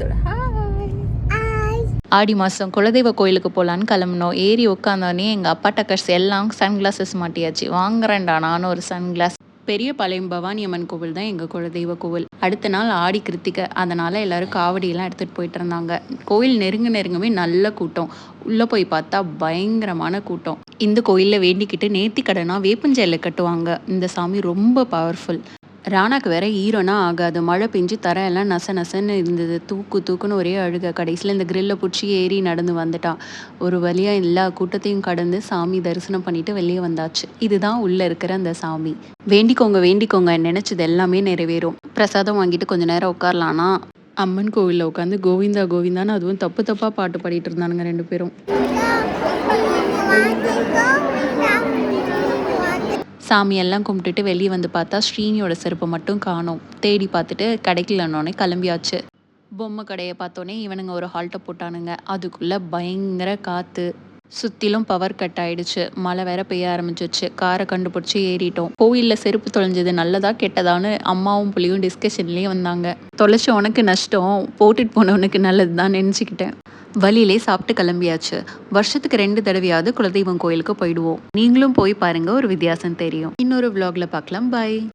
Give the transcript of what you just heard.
சொல்லு ஹாய் ஆடி மாதம் குலதெய்வ கோயிலுக்கு போகலான்னு கிளம்புனோம். ஏறி உட்காந்தோடனே எங்கள் அப்பா டக்கர்ஸ் எல்லாம் சன் கிளாஸஸ் மாட்டியாச்சு. வாங்குறேன்டா நானும் ஒரு சன் கிளாஸ் பெரிய பாளையம் பவானி அம்மன் கோவில் தான் எங்கள் குலதெய்வ கோவில். அடுத்த நாள் ஆடி கிருத்திகை. அதனால் எல்லோரும் காவடியெல்லாம் எடுத்துகிட்டு போயிட்டு இருந்தாங்க கோயில் நெருங்க நெருங்கவே நல்ல கூட்டம். உள்ளே போய் பார்த்தா பயங்கரமான கூட்டம். இந்த கோயிலில் வேண்டிக்கிட்டு நேர்த்தி கடனாக வேப்பஞ்சேலை கட்டுவாங்க. இந்த சாமி ரொம்ப பவர்ஃபுல் ராணாக்கு வேற ஈரம்னா ஆகாது மழை பெஞ்சு தரையெல்லாம் நச நசன்னு இருந்தது தூக்கு தூக்குன்னு ஒரே அழுக கடைசியில் இந்த கிரில்லை பிடிச்சி ஏறி நடந்து வந்துட்டான் ஒரு வழியாக எல்லா கூட்டத்தையும் கடந்து சாமி தரிசனம் பண்ணிட்டு வெளியே வந்தாச்சு இதுதான் உள்ளே இருக்கிற அந்த சாமி வேண்டிக்கோங்க வேண்டிக்கோங்க நினச்சது எல்லாமே நிறைவேறும் பிரசாதம் வாங்கிட்டு கொஞ்ச நேரம் உட்காரலான்னா அம்மன் கோவிலில் உட்காந்து கோவிந்தா கோவிந்தான்னு அதுவும் தப்பு தப்பாக பாட்டு பாடிட்டு இருந்தானுங்க ரெண்டு பேரும் சாமியெல்லாம் கும்பிட்டுட்டு வெளியே வந்து பார்த்தா ஸ்ரீனியோட செருப்பை மட்டும் காணோம். தேடி பார்த்துட்டு கிடைக்கலன்னொடனே கிளம்பியாச்சு. பொம்மை கடையை பார்த்தோன்னே இவனுங்க ஒரு ஹால்ட்டை போட்டானுங்க. அதுக்குள்ளே பயங்கர காற்று சுற்றிலும் பவர் கட் ஆயிடுச்சு. மழை வேற பெய்ய ஆரம்பிச்சிச்சு. காரை கண்டுபிடிச்சி ஏறிட்டோம். கோயிலில் செருப்பு தொலைஞ்சது நல்லதா கெட்டதான்னு அம்மாவும் புள்ளியும் டிஸ்கஷன்லேயே வந்தாங்க. தொலைச்ச உனக்கு நஷ்டம் போட்டுட்டு போனவனுக்கு நல்லது தான் நினச்சிக்கிட்டேன். வழியிலே சாப்பிட்டு கிளம்பியாச்சு. வருஷத்துக்கு ரெண்டு தடவையாவது குலதெய்வம் கோயிலுக்கு போயிடுவோம். நீங்களும் போய் பாருங்க ஒரு வித்தியாசம் தெரியும். இன்னொரு vlogல பார்க்கலாம் பை